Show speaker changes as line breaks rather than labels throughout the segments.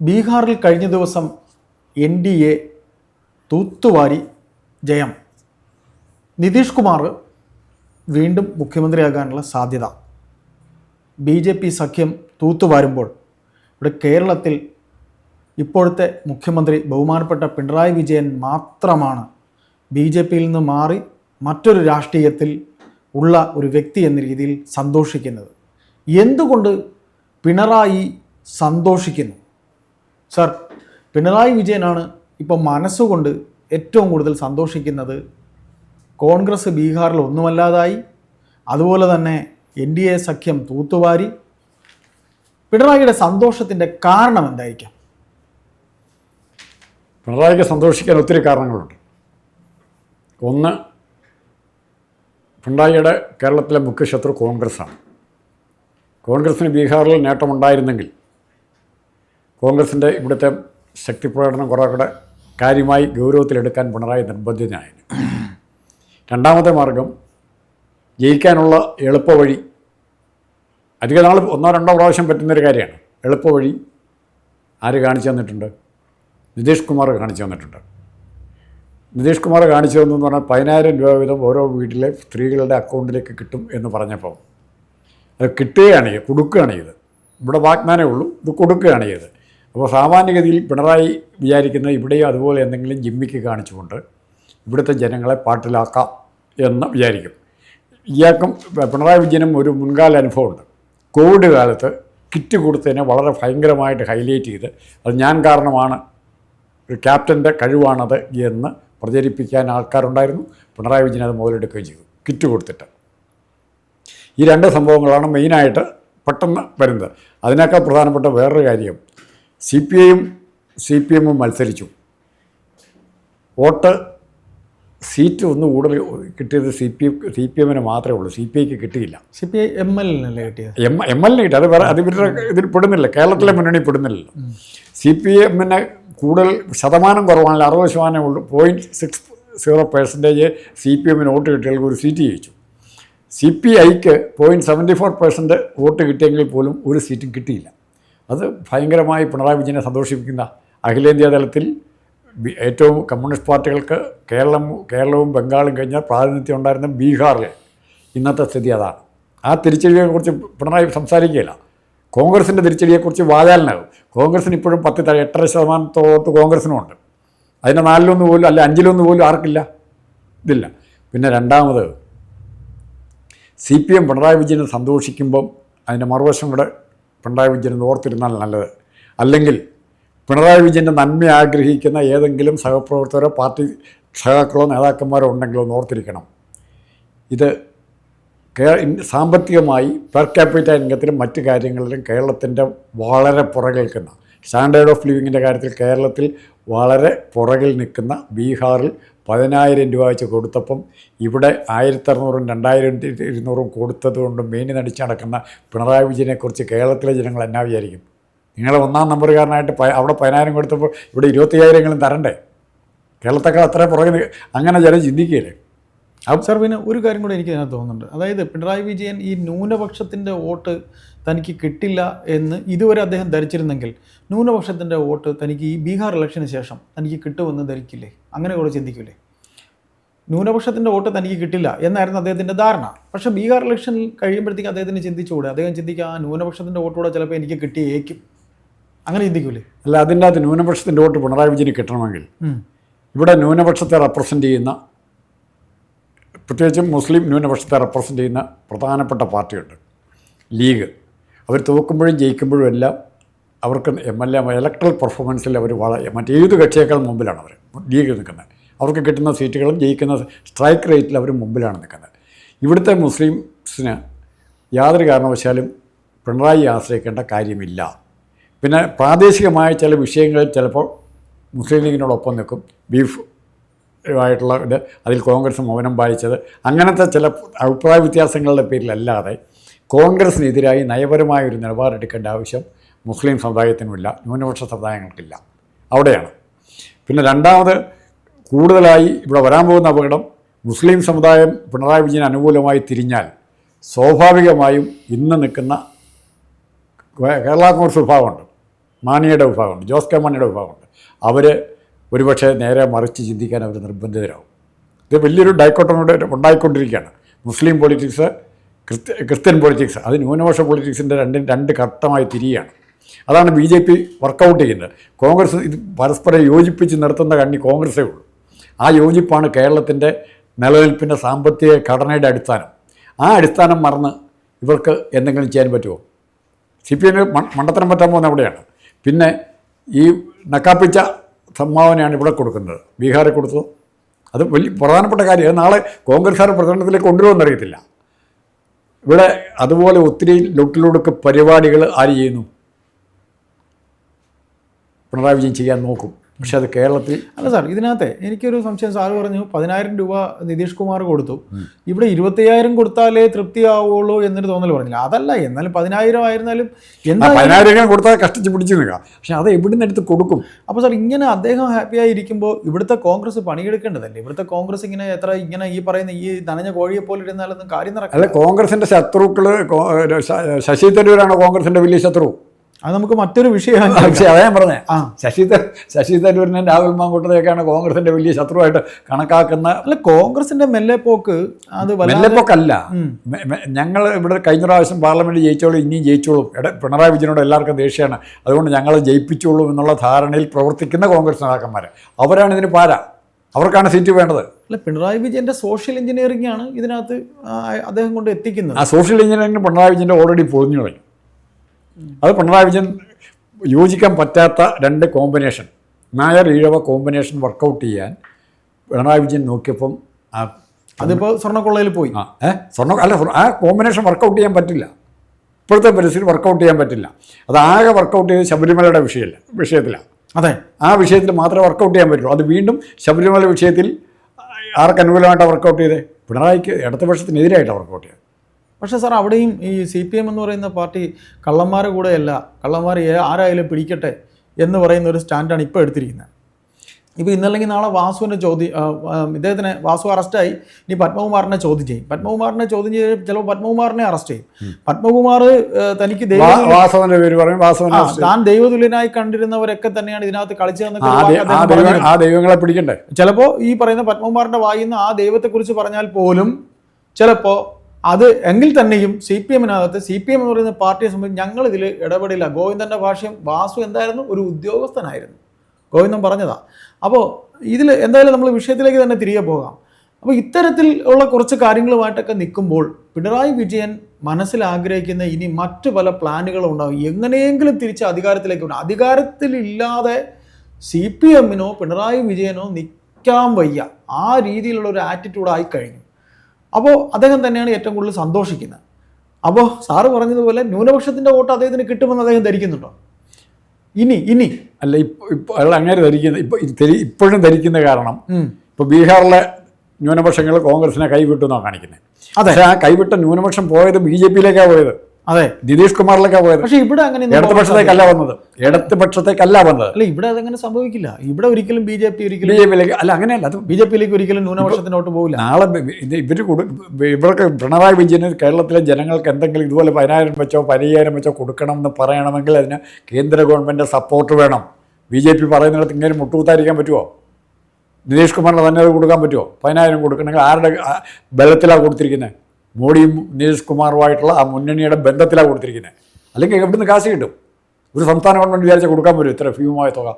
ബീഹാറിൽ കഴിഞ്ഞ ദിവസം എൻ ഡി എ തൂത്തുവാരി ജയം. നിതീഷ് കുമാർ വീണ്ടും മുഖ്യമന്ത്രിയാകാനുള്ള സാധ്യത. ബി ജെ പി സഖ്യം തൂത്തുവാരുമ്പോൾ ഇവിടെ കേരളത്തിൽ ഇപ്പോഴത്തെ മുഖ്യമന്ത്രി ബഹുമാനപ്പെട്ട പിണറായി വിജയൻ മാത്രമാണ് ബി ജെ പിയിൽ നിന്ന് മാറി മറ്റൊരു രാഷ്ട്രീയത്തിൽ ഉള്ള ഒരു വ്യക്തി എന്ന രീതിയിൽ സന്തോഷിക്കുന്നത്. എന്തുകൊണ്ട് പിണറായി സന്തോഷിക്കുന്നു? സർ പിണറായി വിജയനാണ് ഇപ്പോൾ മനസ്സുകൊണ്ട് ഏറ്റവും കൂടുതൽ സന്തോഷിക്കുന്നത് കോൺഗ്രസ് ബീഹാറിൽ ഒന്നുമല്ലാതായി അതുപോലെ തന്നെ എൻ ഡി എ സഖ്യം തൂത്തുവാരി. പിണറായിയുടെ സന്തോഷത്തിന്റെ കാരണം എന്തായിരിക്കാം?
പിണറായിക്ക് സന്തോഷിക്കാൻ ഒത്തിരി കാരണങ്ങളുണ്ട്. ഒന്ന് പിണറായിയുടെ കേരളത്തിലെ മുഖ്യ ശത്രു കോൺഗ്രസ്സാണ്. കോൺഗ്രസ്സിന് ബീഹാറിൽ നേട്ടമുണ്ടായിരുന്നെങ്കിൽ കോൺഗ്രസിന്റെ ഇവിടുത്തെ ശക്തി പ്രകടനം കുറേ കൂടെ കാര്യമായി ഗൗരവത്തിലെടുക്കാൻ പിണറായി നിർബന്ധിതനായിരുന്നു. രണ്ടാമത്തെ മാർഗം ജയിക്കാനുള്ള എളുപ്പവഴി അധിക നാൾ ഒന്നോ രണ്ടോ പ്രാവശ്യം പറ്റുന്നൊരു കാര്യമാണ്. എളുപ്പവഴി ആര് കാണിച്ചു തന്നിട്ടുണ്ട്? നിതീഷ് കുമാർ കാണിച്ചു തന്നിട്ടുണ്ട്. നിതീഷ് കുമാർ കാണിച്ചു തന്നെന്ന് പറഞ്ഞാൽ പതിനായിരം രൂപ വീതം ഓരോ വീട്ടിലെ സ്ത്രീകളുടെ അക്കൗണ്ടിലേക്ക് കിട്ടും എന്ന് പറഞ്ഞപ്പോൾ അത് കിട്ടുകയാണ് കൊടുക്കുകയാണ് ചെയ്ത് ഇവിടെ വാഗ്ദാനേ ഉള്ളൂ. ഇത് കൊടുക്കുകയാണ് ചെയ്തത്. അപ്പോൾ സാമാന്യഗതിയിൽ പിണറായി വിചാരിക്കുന്നത് ഇവിടെയും അതുപോലെ എന്തെങ്കിലും ജിമ്മിക്ക് കാണിച്ചുകൊണ്ട് ഇവിടുത്തെ ജനങ്ങളെ പാട്ടിലാക്കാം എന്ന് വിചാരിക്കും. ഇയാൾക്കും പിണറായി വിജയനും ഒരു മുൻകാല അനുഭവമുണ്ട്. കോവിഡ് കാലത്ത് കിറ്റ് കൊടുത്തതിനെ വളരെ ഭയങ്കരമായിട്ട് ഹൈലൈറ്റ് ചെയ്ത് അത് ഞാൻ കാരണമാണ് ഒരു ക്യാപ്റ്റന്റെ കഴിവാണത് എന്ന് പ്രചരിപ്പിക്കാൻ ആൾക്കാരുണ്ടായിരുന്നു. പിണറായി വിജയൻ അത് മുതലെടുക്കുകയും ചെയ്തു കിറ്റ് കൊടുത്തിട്ട്. ഈ രണ്ട് സംഭവങ്ങളാണ് മെയിനായിട്ട് പെട്ടെന്ന് വരുന്നത്. അതിനേക്കാൾ പ്രധാനപ്പെട്ട വേറൊരു കാര്യം സി പി ഐയും സി പി എമ്മും മത്സരിച്ചു. വോട്ട് സീറ്റ് ഒന്ന് കൂടുതൽ കിട്ടിയത് സി പി സി പി എമ്മിന് മാത്രമേ ഉള്ളൂ. സി പി ഐക്ക് കിട്ടിയില്ല.
C P I M L എന്നല്ലേ കിട്ടിയത്?
എം എം എൽ കിട്ടി. അത് വേറെ അത് ഇവരുടെ ഇതിൽ പെടുന്നില്ല. കേരളത്തിലെ മുന്നണി പെടുന്നില്ലല്ലോ സി പി എമ്മിന് കൂടുതൽ ശതമാനം കുറവാണല്ലോ അറുപത് ശതമാനം ഉള്ളൂ. Point six zero percentage C P എമ്മിന് വോട്ട് കിട്ടിയവർക്ക് ഒരു സീറ്റ് ജയിച്ചു സി പി ഐക്ക് point seventy four percent vote കിട്ടിയെങ്കിൽ പോലും ഒരു സീറ്റും കിട്ടിയില്ല. അത് ഭയങ്കരമായി പിണറായി വിജയനെ സന്തോഷിപ്പിക്കുന്ന അഖിലേന്ത്യാ തലത്തിൽ ഏറ്റവും കമ്മ്യൂണിസ്റ്റ് പാർട്ടികൾക്ക് കേരളം കേരളവും ബംഗാളും കഴിഞ്ഞാൽ പ്രാതിനിധ്യം ഉണ്ടായിരുന്ന ബീഹാറിൽ ഇന്നത്തെ സ്ഥിതി അതാണ്. ആ തിരിച്ചടിയെക്കുറിച്ച് പിണറായി സംസാരിക്കുകയില്ല. കോൺഗ്രസിന്റെ തിരിച്ചടിയെക്കുറിച്ച് വാചാലനാകും. കോൺഗ്രസിന് ഇപ്പോഴും പത്ത് എട്ടര ശതമാനത്തോട്ട് കോൺഗ്രസിനുമുണ്ട്. അതിന്റെ നാലിലൊന്ന് പോലും അല്ല അഞ്ചിലൊന്ന് പോലും ആർക്കില്ല. ഇതില്ല. പിന്നെ രണ്ടാമത് സി പി എം പിണറായി വിജയനെ സന്തോഷിക്കുമ്പം അതിന്റെ മറുവശം കൂടെ പിണറായി വിജയൻ ഓർത്തിരുന്നാൽ നല്ലത്. അല്ലെങ്കിൽ പിണറായി വിജയന്റെ നന്മ ആഗ്രഹിക്കുന്ന ഏതെങ്കിലും സഹപ്രവർത്തകരോ പാർട്ടി സഹാക്കളോ നേതാക്കന്മാരോ ഉണ്ടെങ്കിലോ ഓർത്തിരിക്കണം. ഇത് സാമ്പത്തികമായി പെർ ക്യാപിറ്റ ഇൻകത്തിലും മറ്റു കാര്യങ്ങളിലും കേരളത്തിന്റെ വളരെ പുറകിൽ നിൽക്കുന്ന സ്റ്റാൻഡേർഡ് ഓഫ് ലിവിങ്ങിന്റെ കാര്യത്തിൽ കേരളത്തിൽ വളരെ പുറകിൽ നിൽക്കുന്ന ബീഹാറിൽ പതിനായിരം രൂപ വെച്ച് കൊടുത്തപ്പം ഇവിടെ ആയിരത്തി അറുന്നൂറും രണ്ടായിരം ഇരുന്നൂറും കൊടുത്തത് കൊണ്ടും മേനി നടിച്ച് നടക്കുന്ന പിണറായി വിജയനെക്കുറിച്ച് കേരളത്തിലെ ജനങ്ങൾ എന്നാ വിചാരിക്കും? നിങ്ങൾ ഒന്നാം നമ്പറുകാരനായിട്ട് അവിടെ പതിനായിരം കൊടുത്തപ്പോൾ ഇവിടെ ഇരുപത്തയ്യായിരങ്ങളും തരണ്ടേ? കേരളത്തൊക്കെ അത്ര പുറകെ അങ്ങനെ ജനം ചിന്തിക്കുകയില്ലേ?
അബ്സർവിന് ഒരു കാര്യം കൂടെ എനിക്ക് ഇതിനകത്ത് തോന്നുന്നുണ്ട്. അതായത് പിണറായി വിജയൻ ഈ ന്യൂനപക്ഷത്തിന്റെ വോട്ട് തനിക്ക് കിട്ടില്ല എന്ന് ഇതുവരെ അദ്ദേഹം ധരിച്ചിരുന്നെങ്കിൽ ന്യൂനപക്ഷത്തിന്റെ വോട്ട് തനിക്ക് ഈ ബീഹാർ ഇലക്ഷന് ശേഷം തനിക്ക് കിട്ടുമെന്ന് ധരിക്കില്ലേ? അങ്ങനെ കൂടെ ചിന്തിക്കില്ലേ ന്യൂനപക്ഷത്തിന്റെ വോട്ട് തനിക്ക് കിട്ടില്ല എന്നായിരുന്നു അദ്ദേഹത്തിന്റെ ധാരണ. പക്ഷേ ബീഹാർ ഇലക്ഷൻ കഴിയുമ്പോഴത്തേക്ക് അദ്ദേഹത്തിന് ചിന്തിച്ചുകൂടെ? അദ്ദേഹം ചിന്തിക്കുക ആ ന്യൂനപക്ഷത്തിന്റെ വോട്ടുകൂടെ ചിലപ്പോൾ എനിക്ക് കിട്ടിയേക്കും. അങ്ങനെ ചിന്തിക്കൂലേ?
അല്ല അതിന്റെ അകത്ത് ന്യൂനപക്ഷത്തിന്റെ വോട്ട് പിണറായി വിജയന് കിട്ടണമെങ്കിൽ ഇവിടെ ന്യൂനപക്ഷത്തെ റെപ്രസെന്റ് ചെയ്യുന്ന പ്രത്യേകിച്ചും മുസ്ലിം ന്യൂനപക്ഷത്തെ റെപ്രസെന്റ് ചെയ്യുന്ന പ്രധാനപ്പെട്ട പാർട്ടിയുണ്ട്. ലീഗ്. അവർ തോക്കുമ്പോഴും ജയിക്കുമ്പോഴും എല്ലാം അവർക്ക് എം എൽ എ ഇലക്ട്രൽ പെർഫോമൻസിൽ അവർ വളരെ മറ്റേത് കക്ഷിയേക്കാൾ മുമ്പിലാണ് അവർ. ലീഗ് നിൽക്കുന്നത്. അവർക്ക് കിട്ടുന്ന സീറ്റുകളും ജയിക്കുന്ന സ്ട്രൈക്ക് റേറ്റിൽ അവർ മുമ്പിലാണ് നിൽക്കുന്നത്. ഇവിടുത്തെ മുസ്ലിംസിന് യാതൊരു കാരണവശാലും പിണറായി ആശ്രയിക്കേണ്ട കാര്യമില്ല. പിന്നെ പ്രാദേശികമായ ചില വിഷയങ്ങളിൽ ചിലപ്പോൾ മുസ്ലിം ലീഗിനോടൊപ്പം നിൽക്കും. ബീഫ് ആയിട്ടുള്ള അതിൽ കോൺഗ്രസ് മൗനം പാലിച്ചത് അങ്ങനത്തെ ചില അഭിപ്രായ വ്യത്യാസങ്ങളുടെ പേരിലല്ലാതെ കോൺഗ്രസിനെതിരായി നയപരമായ ഒരു നിലപാടെടുക്കേണ്ട ആവശ്യം മുസ്ലിം സമുദായത്തിനുമില്ല ന്യൂനപക്ഷ സമുദായങ്ങൾക്കില്ല. അവിടെയാണ്. പിന്നെ രണ്ടാമത് കൂടുതലായി ഇവിടെ വരാൻ പോകുന്ന അപകടം മുസ്ലിം സമുദായം പിണറായി വിജയൻ അനുകൂലമായി തിരിഞ്ഞാൽ സ്വാഭാവികമായും ഇന്ന് നിൽക്കുന്ന കേരള കോൺഗ്രസ് വിഭാഗമുണ്ട്. മാണിയുടെ വിഭാഗമുണ്ട് ജോസ് കെ മാണിയുടെ വിഭാഗമുണ്ട്. അവർ ഒരുപക്ഷെ നേരെ മറിച്ച് ചിന്തിക്കാൻ അവർ നിർബന്ധിതരാകും. ഇത് വലിയൊരു ഡൈക്കോട്ടോണോട് ഉണ്ടായിക്കൊണ്ടിരിക്കുകയാണ്. മുസ്ലിം പൊളിറ്റിക്സ് ക്രിസ്ത്യ ക്രിസ്ത്യൻ പൊളിറ്റിക്സ് അത് ന്യൂനപക്ഷ പൊളിറ്റിക്സിന്റെ രണ്ടും രണ്ട് ഘട്ടമായി തിരിയാണ് അതാണ് ബി ജെ പി വർക്കൗട്ട് ചെയ്യുന്നത്. കോൺഗ്രസ് ഇത് പരസ്പരം യോജിപ്പിച്ച് നിർത്തുന്ന കണ്ണി കോൺഗ്രസേ ഉള്ളൂ. ആ യോജിപ്പാണ് കേരളത്തിന്റെ നിലനിൽപ്പിന്റെ സാമ്പത്തിക ഘടനയുടെ അടിസ്ഥാനം. ആ അടിസ്ഥാനം മറന്ന് ഇവർക്ക് എന്തെങ്കിലും ചെയ്യാൻ പറ്റുമോ? സി പി എമ്മിന് മണ്ടത്തരം പറ്റാൻ പോകുന്ന അവിടെയാണ്. പിന്നെ ഈ നക്കാപ്പിച്ച സംഭാവനയാണ് ഇവിടെ കൊടുക്കുന്നത്. ബീഹാറിൽ കൊടുത്തത്. അത് വലിയ പ്രധാനപ്പെട്ട കാര്യമാണ് നാളെ കോൺഗ്രസ്സുകാർ പ്രചരണത്തിലേക്ക് കൊണ്ടുവരുമെന്നറിയത്തില്ല ഇവിടെ അതുപോലെ ഒത്തിരി ലൊട്ടിലൊടുക്ക് പരിപാടികൾ ആര് ചെയ്യുന്നു? പിണറായി വിജയൻ ചെയ്യാൻ നോക്കും. പക്ഷെ അത് കേരളത്തിൽ
അല്ല സാർ ഇതിനകത്തെ എനിക്കൊരു സംശയം. സാർ പറഞ്ഞു പതിനായിരം രൂപ നിതീഷ് കുമാർ കൊടുത്തു. ഇവിടെ ഇരുപത്തയ്യായിരം കൊടുത്താലേ തൃപ്തിയാവുള്ളൂ എന്നൊരു തോന്നൽ പറഞ്ഞില്ല. അതല്ല എന്നാലും പതിനായിരം ആയിരുന്നാലും എന്താ
പതിനായിരം കൊടുത്താൽ കഷ്ടിച്ച് പിടിച്ചു നിൽക്കാം പക്ഷെ അത് എവിടുന്ന് എടുത്ത് കൊടുക്കും?
അപ്പോൾ സാർ ഇങ്ങനെ അദ്ദേഹം ഹാപ്പി ആയിരിക്കുമ്പോൾ ഇവിടുത്തെ കോൺഗ്രസ് പണിയെടുക്കേണ്ടതല്ലേ? ഇവിടുത്തെ കോൺഗ്രസ് ഇങ്ങനെ എത്ര ഇങ്ങനെ ഈ പറയുന്ന ഈ നനഞ്ഞ കോഴിയെ പോലെ ഇരുന്നാലൊന്നും കാര്യം നടക്കില്ല.
അല്ല കോൺഗ്രസിന്റെ ശത്രുക്കൾ ശശി തരൂരാണ് കോൺഗ്രസിന്റെ വലിയ ശത്രു.
അത് നമുക്ക് മറ്റൊരു വിഷയമാണ്
പക്ഷേ അതാ ഞാൻ പറഞ്ഞേ.
ആ.
ശശി ശശി തരൂരിനെ രാഹുൽ മാങ്കൂട്ടരെയൊക്കെയാണ് കോൺഗ്രസിന്റെ വലിയ ശത്രുവായിട്ട് കണക്കാക്കുന്ന
അല്ല കോൺഗ്രസിന്റെ മെല്ലെപ്പോക്ക് അത്
മെല്ലെപ്പോക്കല്ല. ഞങ്ങൾ ഇവിടെ കഴിഞ്ഞ പ്രാവശ്യം പാർലമെന്റ് ജയിച്ചോളും ഇനിയും ജയിച്ചോളും. പിണറായി വിജയനോട് എല്ലാവർക്കും ദേഷ്യമാണ്. അതുകൊണ്ട് ഞങ്ങൾ ജയിപ്പിച്ചോളൂ എന്നുള്ള ധാരണയിൽ പ്രവർത്തിക്കുന്ന കോൺഗ്രസ് നേതാക്കന്മാർ അവരാണ് ഇതിന് പാര. അവർക്കാണ് സീറ്റ് വേണ്ടത്.
അല്ല പിണറായി വിജയന്റെ സോഷ്യൽ എഞ്ചിനീയറിംഗ് ആണ് ഇതിനകത്ത് അദ്ദേഹം കൊണ്ട് എത്തിക്കുന്നത്.
ആ സോഷ്യൽ എഞ്ചിനീയറിംഗ് പിണറായി വിജയന്റെ ഓൾറെഡി പൊളിഞ്ഞു കഴിഞ്ഞു അത് പിണറായി വിജയൻ യോജിക്കാൻ പറ്റാത്ത രണ്ട് combination Nair Ezhava combination work out ചെയ്യാൻ പിണറായി വിജയൻ നോക്കിയപ്പം ആ
അതിപ്പോ സ്വർണക്കൊള്ളയിൽ പോയി.
ആ ഏ? സ്വർണ അല്ല ആ കോമ്പിനേഷൻ വർക്കൗട്ട് ചെയ്യാൻ പറ്റില്ല. ഇപ്പോഴത്തെ പരിസ്ഥിതി വർക്കൗട്ട് ചെയ്യാൻ പറ്റില്ല. അത് ആകെ വർക്കൗട്ട് ചെയ്ത് ശബരിമലയുടെ വിഷയമല്ല വിഷയത്തിലാണ്
അതെ.
ആ വിഷയത്തിൽ മാത്രമേ വർക്കൗട്ട് ചെയ്യാൻ പറ്റുള്ളൂ. അത് വീണ്ടും ശബരിമല വിഷയത്തിൽ ആർക്ക് അനുകൂലമായിട്ടാണ് വർക്കൗട്ട് ചെയ്തത് പിണറായിക്ക് ഇടതുപക്ഷത്തിനെതിരായിട്ടാണ് വർക്കൗട്ട് ചെയ്തത്
പക്ഷേ സാർ അവിടെയും ഈ സി പി എം എന്ന് പറയുന്ന പാർട്ടി കള്ളന്മാരെ കൂടെയല്ല കള്ളന്മാർ ആരായാലും പിടിക്കട്ടെ എന്ന് പറയുന്ന ഒരു സ്റ്റാൻഡാണ് ഇപ്പോൾ എടുത്തിരിക്കുന്നത്. ഇപ്പോൾ ഇന്നല്ലെങ്കിൽ നാളെ വാസുവിനെ ചോദ്യം ഇദ്ദേഹത്തിന് വാസു അറസ്റ്റായി. ഇനി പത്മകുമാറിനെ ചോദ്യം ചെയ്യും. പത്മകുമാറിനെ ചോദ്യം ചെയ്ത് ചിലപ്പോൾ പത്മകുമാറിനെ അറസ്റ്റ് ചെയ്യും. പത്മകുമാർ തനിക്ക്
വാസവന്റെ പേര് പറയും
താൻ ദൈവതുല്യനായി കണ്ടിരുന്നവരൊക്കെ തന്നെയാണ് ഇതിനകത്ത് കളിച്ചതെന്നൊക്കെ പറഞ്ഞിരുന്നു.
ആ ദൈവങ്ങളെ പിടിക്കണ്ടേ?
ചിലപ്പോൾ ഈ പറയുന്ന പത്മകുമാറിന്റെ വായിന്ന് ആ ദൈവത്തെക്കുറിച്ച് പറഞ്ഞാൽ പോലും ചിലപ്പോൾ അത് എങ്കിൽ തന്നെയും സി പി എമ്മിനകത്ത് സി പി എം എന്ന് പറയുന്ന പാർട്ടിയെ സംബന്ധിച്ച് ഞങ്ങൾ ഇതിൽ ഇടപെടില്ല. ഗോവിന്ദന്റെ ഭാഷയും വാസു എന്തായിരുന്നു? ഒരു ഉദ്യോഗസ്ഥനായിരുന്നു. ഗോവിന്ദൻ പറഞ്ഞതാ. അപ്പോൾ ഇതിൽ എന്തായാലും നമ്മൾ വിഷയത്തിലേക്ക് തന്നെ തിരികെ പോകാം. അപ്പോൾ ഇത്തരത്തിൽ ഉള്ള കുറച്ച് കാര്യങ്ങളുമായിട്ടൊക്കെ നിൽക്കുമ്പോൾ പിണറായി വിജയൻ മനസ്സിൽ ആഗ്രഹിക്കുന്ന ഇനി മറ്റു പല പ്ലാനുകളും ഉണ്ടാകും എങ്ങനെയെങ്കിലും തിരിച്ച് അധികാരത്തിലേക്ക് വരണം. അധികാരത്തിലില്ലാതെ സി പി എമ്മിനോ പിണറായി വിജയനോ നിൽക്കാൻ വയ്യ. ആ രീതിയിലുള്ള ഒരു ആറ്റിറ്റ്യൂഡായി കഴിഞ്ഞു അപ്പോൾ അദ്ദേഹം തന്നെയാണ് ഏറ്റവും കൂടുതൽ സന്തോഷിക്കുന്നത്. അപ്പോൾ സാറ് പറഞ്ഞതുപോലെ ന്യൂനപക്ഷത്തിന്റെ വോട്ട് അദ്ദേഹത്തിന് കിട്ടുമെന്ന് അദ്ദേഹം ധരിക്കുന്നുണ്ടോ? ഇനി ഇനി.
അല്ല ഇപ്പോൾ ഇപ്പോൾ അയാൾ അങ്ങനെ ധരിക്കുന്നത് ഇപ്പോൾ ഇപ്പോഴും ധരിക്കുന്ന കാരണം
ഇപ്പോൾ
ഇപ്പൊ ബീഹാറിലെ ന്യൂനപക്ഷങ്ങൾ കോൺഗ്രസിനെ കൈവിട്ടു എന്നാണ് കാണിക്കുന്നത്
അതെ.
ആ കൈവിട്ട ന്യൂനപക്ഷം പോയത് ബി ജെ പിയിലേക്കാണ് പോയത്.
അതെ.
നിതീഷ് കുമാറിലൊക്കെ പോയത്.
പക്ഷേ ഇവിടെ അങ്ങനെ
ഇടതുപക്ഷത്തേക്കല്ല വന്നത്. ഇടതുപക്ഷത്തേക്കല്ല വന്നത്.
അല്ല ഇവിടെ അതങ്ങനെ സംഭവിക്കില്ല. ഇവിടെ ഒരിക്കലും ബി ജെ പി
ബി
ഒരിക്കലും
ജെ പിയിലേക്ക് അല്ല അങ്ങനെയല്ല അത്
ബി ജെ പിയിലേക്ക് ഒരിക്കലും ന്യൂനപക്ഷത്തിനോട്ട് പോകില്ല
നാളെ ഇവർ ഇവർ ഇവർക്ക് പിണറായി വിജയന് കേരളത്തിലെ ജനങ്ങൾക്ക് എന്തെങ്കിലും ഇതുപോലെ പതിനായിരം വെച്ചോ പതിനയ്യായിരം വെച്ചോ കൊടുക്കണം എന്ന് പറയണമെങ്കിൽ അതിന് കേന്ദ്ര ഗവൺമെന്റ് സപ്പോർട്ട് വേണം. ബി ജെ പി പറയുന്നിടത്ത് ഇങ്ങനെ മുട്ടുകുത്തായിരിക്കാൻ പറ്റുമോ നിതീഷ് കുമാറിന് തന്നെ അത് കൊടുക്കാൻ പറ്റുമോ പതിനായിരം കൊടുക്കണമെങ്കിൽ ആരുടെ ബലത്തിലാണ് കൊടുത്തിരിക്കുന്നത് മോഡിയും നിതീഷ് കുമാറുമായിട്ടുള്ള ആ മുന്നണിയുടെ ബന്ധത്തിലാണ് കൊടുത്തിരിക്കുന്നത്. അല്ലെങ്കിൽ എവിടുന്ന് കാശ് കിട്ടും. ഒരു സംസ്ഥാന ഗവൺമെന്റ് വിചാരിച്ചാൽ കൊടുക്കാൻ പറ്റും ഇത്ര ഭീമമായ തുക.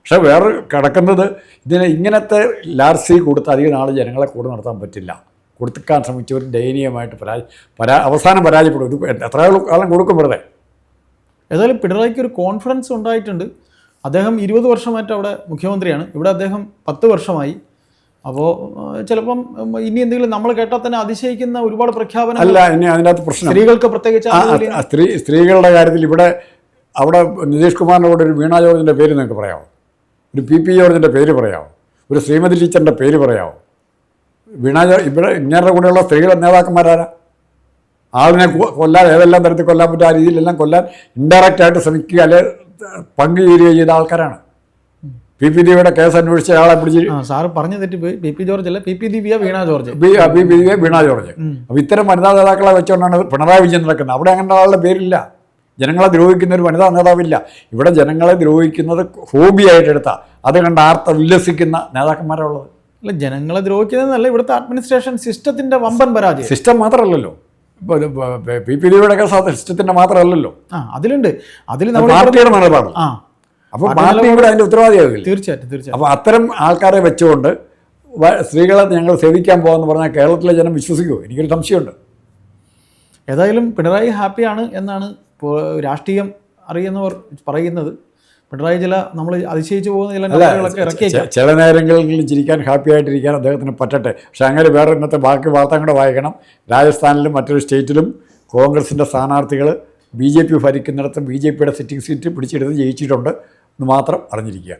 പക്ഷേ വേറെ കിടക്കുന്നത് ഇതിനെ ഇങ്ങനത്തെ ലാർസി കൊടുത്ത് അധികം നാൾ ജനങ്ങളെ കൂടെ നടത്താൻ പറ്റില്ല. കൊടുക്കാൻ ശ്രമിച്ചവർ ദയനീയമായിട്ട് പരാജ പരാ അവസാനം പരാജയപ്പെടും. എത്ര കാലം കൊടുക്കും വെറുതെ.
ഏതായാലും പിണറായിക്ക് ഒരു കോൺഫിഡൻസ് ഉണ്ടായിട്ടുണ്ട്. അദ്ദേഹം ഇരുപത് വർഷമായിട്ട് അവിടെ മുഖ്യമന്ത്രിയാണ്. ഇവിടെ അദ്ദേഹം പത്ത് വർഷമായി. അപ്പോൾ ചിലപ്പം ഇനി എന്തെങ്കിലും നമ്മൾ കേട്ടാൽ തന്നെ അതിശയിക്കുന്ന ഒരുപാട് പ്രഖ്യാപനം
അല്ല ഇനി അതിനകത്ത് പ്രശ്നം.
സ്ത്രീകൾക്ക് പ്രത്യേകിച്ച്
സ്ത്രീ സ്ത്രീകളുടെ കാര്യത്തിൽ ഇവിടെ അവിടെ നിതീഷ് കുമാറിന്റെ കൂടെ ഒരു വീണ ജോർജിന്റെ പേര് നിങ്ങൾക്ക് പറയാമോ ഒരു പി പി ജോർജിന്റെ പേര് പറയാമോ ഒരു ശ്രീമതി ടീച്ചറിന്റെ പേര് പറയാമോ വീണ ജോർജ് ഇവിടെ ഇങ്ങനെ കൂടെയുള്ള സ്ത്രീകൾ നേതാക്കന്മാരാരാ? ആളിനെ കൊല്ലാൻ ഏതെല്ലാം തരത്തിൽ കൊല്ലാൻ പറ്റും ആ രീതിയിലെല്ലാം കൊല്ലാൻ ഇൻഡയറക്റ്റായിട്ട് ശ്രമിക്കുക അല്ലെ പങ്കുചേരുകയോ ചെയ്ത ആൾക്കാരാണ്. പി പി ദേവിയുടെ കേസ് അന്വേഷിച്ച ആളെ പിടിച്ച്
സാർ പറഞ്ഞ പറഞ്ഞു തെറ്റിപ്പോയി പി പി ജോർജ് അല്ല P P Divya Veena George.
P P Divya Veena George. അപ്പോൾ ഇത്തരം വനിതാ നേതാക്കളെ വെച്ചുകൊണ്ടാണ് പിണറായി വിജയൻ നടക്കുന്നത്. അവിടെ അങ്ങനെ ആളുടെ പേരില്ല ജനങ്ങളെ ദ്രോഹിക്കുന്ന ഒരു വനിതാ നേതാവില്ല. ഇവിടെ ജനങ്ങളെ ദ്രോഹിക്കുന്നത് ഹോബിയായിട്ട് എടുത്ത. അത് കണ്ട് ആർത്ത ഉല്ലസിക്കുന്ന നേതാക്കന്മാരാണ് ഉള്ളത്
അല്ല ജനങ്ങളെ ദ്രോഹിക്കുന്നതെന്നല്ല ഇവിടുത്തെ അഡ്മിനിസ്ട്രേഷൻ സിസ്റ്റത്തിന്റെ വമ്പൻ പരാജയം.
സിസ്റ്റം മാത്രമല്ലല്ലോ. പി പി ഡിയുടെ സിസ്റ്റത്തിന്റെ മാത്രമല്ലല്ലോ.
ആ അതിലുണ്ട്. അതിൽ നമ്മൾ
പാർട്ടിയുടെ നിലപാട്
ആ
അപ്പോൾ പാർട്ടി കൂടെ അതിന്റെ ഉത്തരവാദിയാകില്ല.
തീർച്ചയായിട്ടും തീർച്ചയായിട്ടും.
അപ്പോൾ അത്തരം ആൾക്കാരെ വെച്ചുകൊണ്ട് സ്ത്രീകളെ ഞങ്ങൾ സേവിക്കാൻ പോകാന്ന് പറഞ്ഞാൽ കേരളത്തിലെ ജനം വിശ്വസിക്കുമോ എനിക്കൊരു സംശയമുണ്ട്.
ഏതായാലും പിണറായി ഹാപ്പിയാണ് എന്നാണ് ഇപ്പോൾ രാഷ്ട്രീയം അറിയുന്നവർ പറയുന്നത്. പിണറായി ചില നമ്മൾ അതിശയിച്ചു പോകുന്ന ചില
ചില നേരങ്ങളിൽ ചിരിക്കാൻ ഹാപ്പി ആയിട്ടിരിക്കാൻ അദ്ദേഹത്തിന് പറ്റട്ടെ. പക്ഷെ അങ്ങനെ വേറെ ഇന്നത്തെ ബാക്കി വാർത്ത കൂടെ വായിക്കണം. രാജസ്ഥാനിലും മറ്റൊരു സ്റ്റേറ്റിലും കോൺഗ്രസിന്റെ സ്ഥാനാർത്ഥികൾ ബി ജെ പി ഭരിക്കുന്നിടത്ത് ബി ജെ പിയുടെ സിറ്റിംഗ് സീറ്റ് പിടിച്ചെടുത്ത് ജയിച്ചിട്ടുണ്ട്. എന്ന് മാത്രം അറിഞ്ഞിരിക്കുക